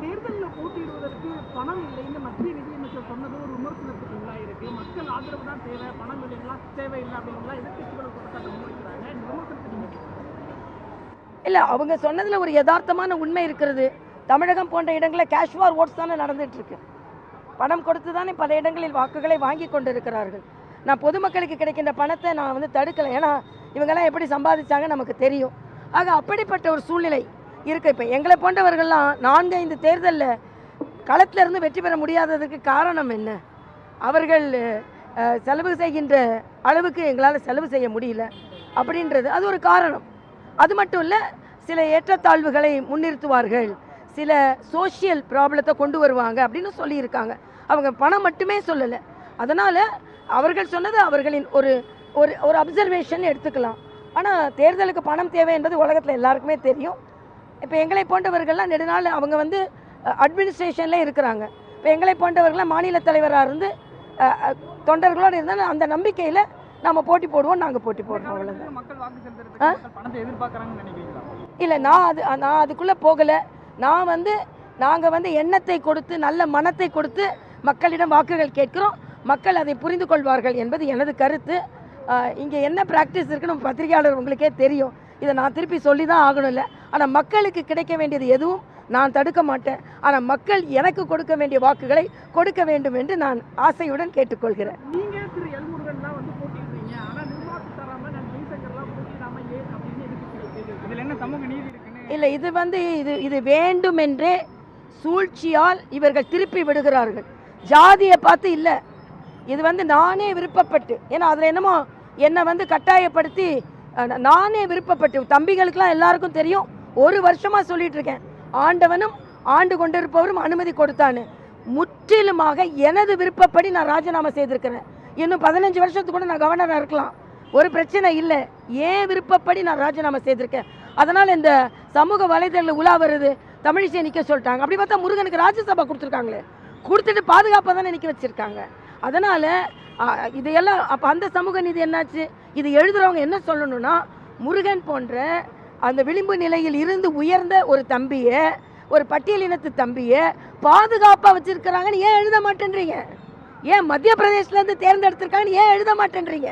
தேர்தலில் போட்டியிடுவதற்கு பணம் இல்லைன்னு மத்திய நிதியமைச்சர் சொன்னது ஒரு விமர்சனத்துக்கு உள்ளாயிருக்கு. மக்கள் ஆதரவு தான் தேவை பணம் இல்லைங்களா தேவையில்லை அப்படிங்களா எதிர்கட்சிகள் குற்றச்சாட்டு முன்வைக்கிறாங்க. இல்லை அவங்க சொன்னதில் ஒரு யதார்த்தமான உண்மை இருக்கிறது. தமிழகம் போன்ற இடங்களில் கேஷ்வார் ஓட்ஸ் தானே நடந்துட்டு இருக்கு பணம் கொடுத்து தானே பல இடங்களில் வாக்குகளை வாங்கி கொண்டு இருக்கிறார்கள் நான் பொதுமக்களுக்கு கிடைக்கின்ற பணத்தை நான் வந்து தடுக்கலை. ஏன்னா இவங்கெல்லாம் எப்படி சம்பாதிச்சாங்க நமக்கு தெரியும். ஆக அப்படிப்பட்ட ஒரு சூழ்நிலை இருக்கு. இப்போ எங்களை போன்றவர்கள்லாம் நான்கு ஐந்து தேர்தலில் களத்தில் இருந்து வெற்றி பெற முடியாததுக்கு காரணம் என்ன? அவர்கள் செலவு செய்கின்ற அளவுக்கு எங்களால் செலவு செய்ய முடியல அப்படின்றது அது ஒரு காரணம். அது மட்டும் இல்லை சில ஏற்றத்தாழ்வுகளை முன்னிறுத்துவார்கள். சில சோஷியல் ப்ராப்ளத்தை கொண்டு வருவாங்க அப்படின்னு சொல்லியிருக்காங்க. அவங்க பணம் மட்டுமே சொல்லலை. அதனால் அவர்கள் சொன்னது அவர்களின் ஒரு ஒரு ஒரு அப்சர்வேஷன் எடுத்துக்கலாம். ஆனால் தேர்தலுக்கு பணம் தேவை என்பது உலகத்தில் எல்லாருக்குமே தெரியும். இப்போ எங்களை போன்றவர்கள்லாம் நெடுநாள் அவங்க வந்து அட்மினிஸ்ட்ரேஷனில் இருக்கிறாங்க. இப்போ எங்களை போன்றவர்கள்லாம் மாநில தலைவராக இருந்து தொண்டர்களோடு இருந்தால் அந்த நம்பிக்கையில் நம்ம போட்டி போடுவோம் நாங்கள் போட்டி அவ்வளோதான் எதிர்பார்க்கறாங்கன்னு நினைக்கிறீங்களா? இல்லை நான் அது நான் அதுக்குள்ளே போகலை. நான் வந்து நாங்கள் வந்து எண்ணத்தை கொடுத்து நல்ல மனத்தை கொடுத்து மக்களிடம் வாக்குகள் கேட்கிறோம். மக்கள் அதை புரிந்து கொள்வார்கள் என்பது எனது கருத்து. இங்கே என்ன ப்ராக்டிஸ் இருக்குன்னு பத்திரிகையாளர் உங்களுக்கே தெரியும். இதை நான் திருப்பி சொல்லி தான் ஆகணும் இல்லை ஆனால் மக்களுக்கு கிடைக்க வேண்டியது எதுவும் நான் தடுக்க மாட்டேன். ஆனால் மக்கள் எனக்கு கொடுக்க வேண்டிய வாக்குகளை கொடுக்க வேண்டும் என்று நான் ஆசையுடன் கேட்டுக்கொள்கிறேன். இல்லை இது வந்து இது இது வேண்டுமென்றே சூழ்ச்சியால் இவர்கள் திருப்பி விடுகிறார்கள். ஜாதியை பார்த்து இல்லை. இது வந்து நானே விருப்பப்பட்டு ஏன்னா அதில் என்னமோ என்னை வந்து கட்டாயப்படுத்தி நானே விருப்பப்பட்டு தம்பிகளுக்கெல்லாம் எல்லாருக்கும் தெரியும் ஒரு வருஷமாக சொல்லிட்டு இருக்கேன் ஆண்டவனும் ஆண்டு கொண்டிருப்பவரும் அனுமதி கொடுத்தான்னு. முற்றிலுமாக எனது விருப்பப்படி நான் ராஜினாமா செய்திருக்கிறேன். இன்னும் பதினஞ்சு வருஷத்துக்கு கூட நான் கவர்னராக இருக்கலாம். ஒரு பிரச்சனை இல்லை. ஏன் விருப்பப்படி நான் ராஜினாமா செய்திருக்கேன்? அதனால் இந்த சமூக வலைதளில் உலா வருது தமிழிசை நிற்க சொல்லிட்டாங்க. அப்படி பார்த்தா முருகனுக்கு ராஜ்யசபா கொடுத்துருக்காங்களே. கொடுத்துட்டு பாதுகாப்பாக தானே நிற்க வச்சுருக்காங்க. அதனால் இதையெல்லாம் அப்போ அந்த சமூக நீதி என்னாச்சு? இது எழுதுகிறவங்க என்ன சொல்லணும்னா முருகன் போன்ற அந்த விளிம்பு நிலையில் இருந்து உயர்ந்த ஒரு தம்பியை ஒரு பட்டியலினத்து தம்பியை பாதுகாப்பாக வச்சுருக்கிறாங்கன்னு ஏன் எழுத மாட்டேன்றீங்க? ஏன் மத்திய பிரதேசத்துலேருந்து தேர்ந்தெடுத்திருக்காங்கன்னு ஏன் எழுத மாட்டேன்றீங்க?